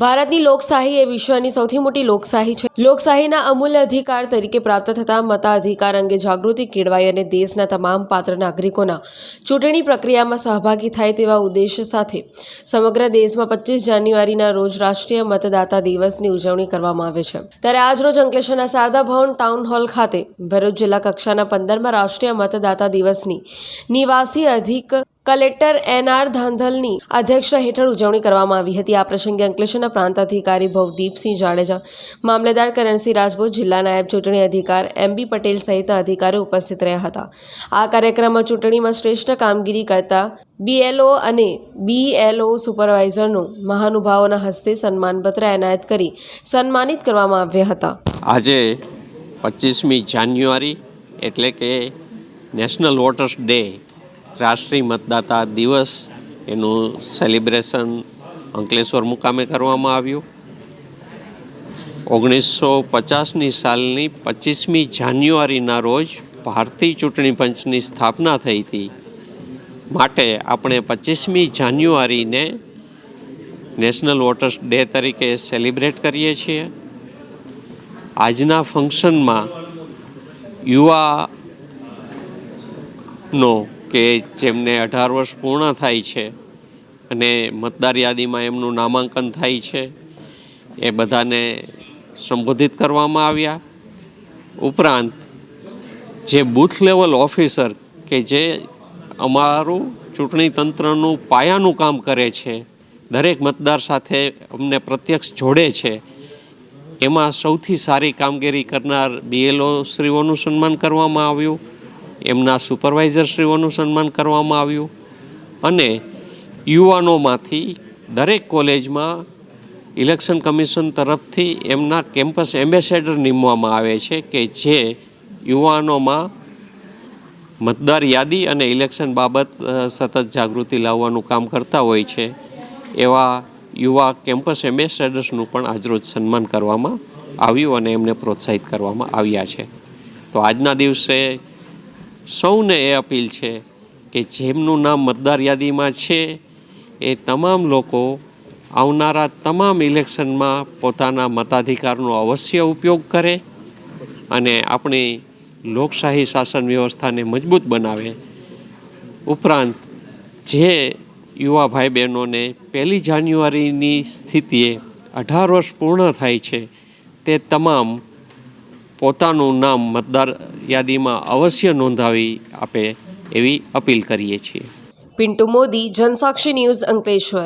ભારતની લોકશાહી એ વિશ્વની સૌથી મોટી લોકશાહી છે. લોકશાહીના અમૂલ્ય અધિકાર તરીકે પ્રાપ્ત થતા મતાધિકાર અંગે જાગૃતિ કેળવાય અને દેશના તમામ પાત્ર નાગરિકોના ચૂંટણી પ્રક્રિયામાં સહભાગી થાય તેવા ઉદ્દેશ્ય સાથે સમગ્ર દેશમાં પચીસ જાન્યુઆરીના રોજ રાષ્ટ્રીય મતદાતા દિવસની ઉજવણી કરવામાં આવે છે. ત્યારે આજ રોજ અંકલેશ્વરના શારદા ભવન ટાઉન હોલ ખાતે ભરૂચ જિલ્લા કક્ષાના પંદરમાં રાષ્ટ્રીય મતદાતા દિવસની નિવાસી અધિક કલેક્ટર એન આર ધાંધલની અધ્યક્ષતા હેઠળ ઉજવણી કરવામાં આવી હતી. આ પ્રસંગે અંકલેશ્વરના પ્રાંત અધિકારી ભવદીપસિંહ જાડેજા, મામલેદાર કરણસિંહ રાજપૂત, જિલ્લા નાયબ ચૂંટણી અધિકાર એમ બી પટેલ સહિતના અધિકારીઓ ઉપસ્થિત રહ્યા હતા. આ કાર્યક્રમમાં ચૂંટણીમાં શ્રેષ્ઠ કામગીરી કરતા બીએલઓ અને બીએલઓ સુપરવાઇઝરનું મહાનુભાવોના હસ્તે સન્માનપત્ર એનાયત કરી સન્માનિત કરવામાં આવ્યા હતા. આજે પચીસમી જાન્યુઆરી એટલે કે નેશનલ વોટર્સ ડે રાષ્ટ્રીય મતદાતા દિવસ એનું સેલિબ્રેશન અંકલેશ્વર મુકામે કરવામાં આવ્યું. ઓગણીસો પચાસની સાલની પચીસમી જાન્યુઆરીના રોજ ભારતીય ચૂંટણી પંચની સ્થાપના થઈ હતી. માટે આપણે પચીસમી જાન્યુઆરીને નેશનલ વોટર્સ ડે તરીકે સેલિબ્રેટ કરીએ છીએ. આજના ફંક્શનમાં યુવાનો કે જેમને અઢાર વર્ષ પૂર્ણ થાય છે અને મતદાર યાદીમાં એમનું નામાંકન થાય છે, એ બધાને સંબોધિત કરવામાં આવ્યા. ઉપરાંત, જે બૂથ લેવલ ઓફિસર કે જે અમારું ચૂંટણી તંત્રનું પાયાનું કામ કરે છે, દરેક મતદાર સાથે અમને પ્રત્યક્ષ જોડે છે, એમાં સૌથી સારી કામગીરી કરનાર બીએલઓ શ્રીઓનું સન્માન કરવામાં આવ્યું. એમના સુપરવાઇઝરશ્રીઓનું સન્માન કરવામાં આવ્યું. અને યુવાનોમાંથી દરેક કોલેજમાં ઇલેક્શન કમિશન તરફથી એમના કેમ્પસ એમ્બેસેડર નીમવામાં આવે છે કે જે યુવાનોમાં મતદાર યાદી અને ઇલેક્શન બાબત સતત જાગૃતિ લાવવાનું કામ કરતા હોય છે, એવા યુવા કેમ્પસ એમ્બેસેડર્સનું પણ આજરોજ સન્માન કરવામાં આવ્યું અને એમને પ્રોત્સાહિત કરવામાં આવ્યા છે. તો આજના દિવસે સૌને એ અપીલ છે કે જેમનું નામ મતદાર યાદીમાં છે, એ તમામ લોકો આવનારા તમામ ઇલેક્શનમાં પોતાના મતાધિકારનો અવશ્ય ઉપયોગ કરે અને આપણી લોકશાહી શાસન વ્યવસ્થાને મજબૂત બનાવે. ઉપરાંત, જે યુવા ભાઈ બહેનોને પહેલી જાન્યુઆરીની સ્થિતિએ અઢાર વર્ષ પૂર્ણ થાય છે, તે તમામ પોતાનું નામ મતદાર યાદીમાં અવશ્ય નોંધાવી આપે એવી અપીલ કરીએ છીએ. પિન્ટુ મોદી, જનસાક્ષી ન્યૂઝ અંકલેશ્વર.